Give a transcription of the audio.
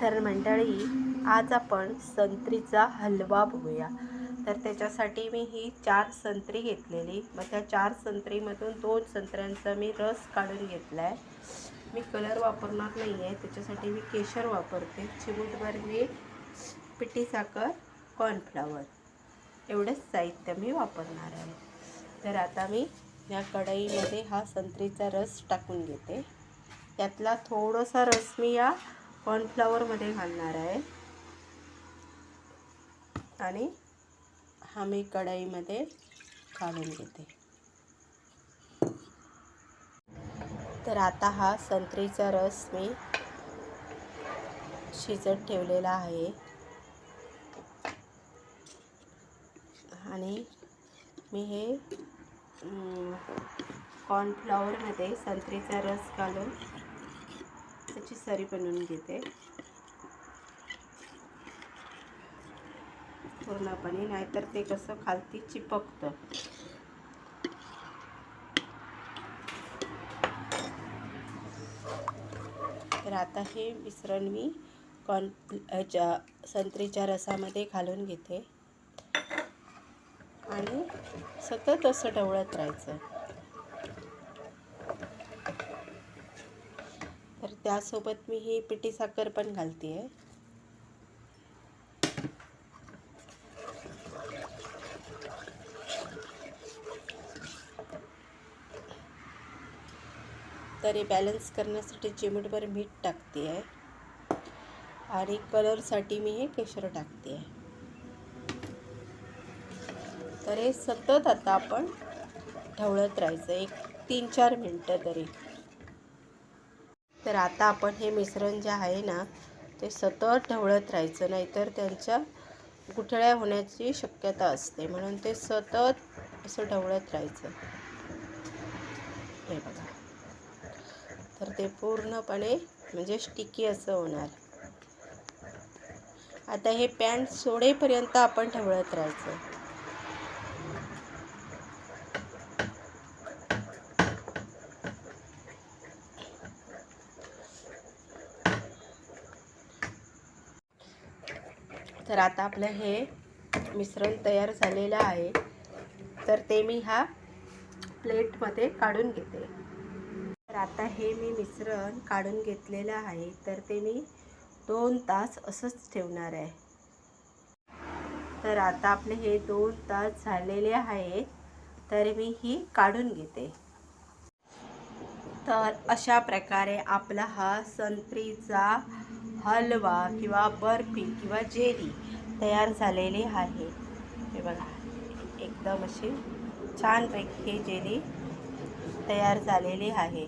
तर मंडळी आज आपण संत्रीचा हलवा बघूया. तर त्याच्यासाठी मी ही चार संत्री घेतलेली. मग त्या चार संत्रीमधून दोन संत्र्यांचा मी रस काढून घेतला आहे मी कलर वापरणार नाही आहे त्याच्यासाठी मी केशर वापरते. चिमूटभर मीठ पिठी साखर कॉर्नफ्लावर एवढंच साहित्य मी वापरणार आहे. तर आता मी या कढईमध्ये हा संत्रीचा रस टाकून घेते. त्यातला थोडासा रस मी या कॉर्नफ्लावरमध्ये घालणार आहे. आणि हा मी कढईमध्ये घालून घेते. तर आता हा संत्रीचा रस मी शिजत ठेवलेला आहे. आणि मी हे कॉर्नफ्लॉवरमध्ये संत्रीचा रस घालून ची सरी बनवून घेते. पूर्णपणे नाहीतर ते कसं खालती चिपकतं. तर आता हे मिश्रण मी कॉर्न ह्याच्या संत्रीच्या रसामध्ये घालून घेते. आणि सतत असं ढवळत राहायचं. तर त्यासोबत मी ही पिठी साखर पण घालते आहे तरी बॅलन्स करण्यासाठी चिमटभर मीठ टाकते आहे आणि कलरसाठी मी हे केशर टाकते आहे तर हे सतत आता आपण ढवळत राहायचं. एक तीन चार मिनटं तरी. तर आता आपण हे मिश्रण जे आहे ना ते सतत ढवळत राहायचं नाहीतर त्यांच्या गुठळ्या होण्याची शक्यता असते. म्हणून ते सतत असं ढवळत राहायचं. हे बघा. तर ते पूर्णपणे म्हणजे स्टिकी असं होणार. आता हे पॅन्ट सोडेपर्यंत आपण ढवळत राहायचं. तर आता आपलं हे मिश्रण तयार झालेलं आहे. तर ते मी ह्या प्लेटमध्ये काढून घेते. तर आता हे मी मिश्रण काढून घेतलेलं आहे. तर ते मी दोन तास असंच ठेवणार आहे. तर आता आपले हे दोन तास झालेले आहेत. तर मी ही काढून घेते. तर अशा प्रकारे आपला हा संत्रीचा हलवा किंवा बर्फी किंवा जेली तयार झालेली आहे. हे बघा एकदम अशी छानपैकी हे जेली तयार झालेली आहे.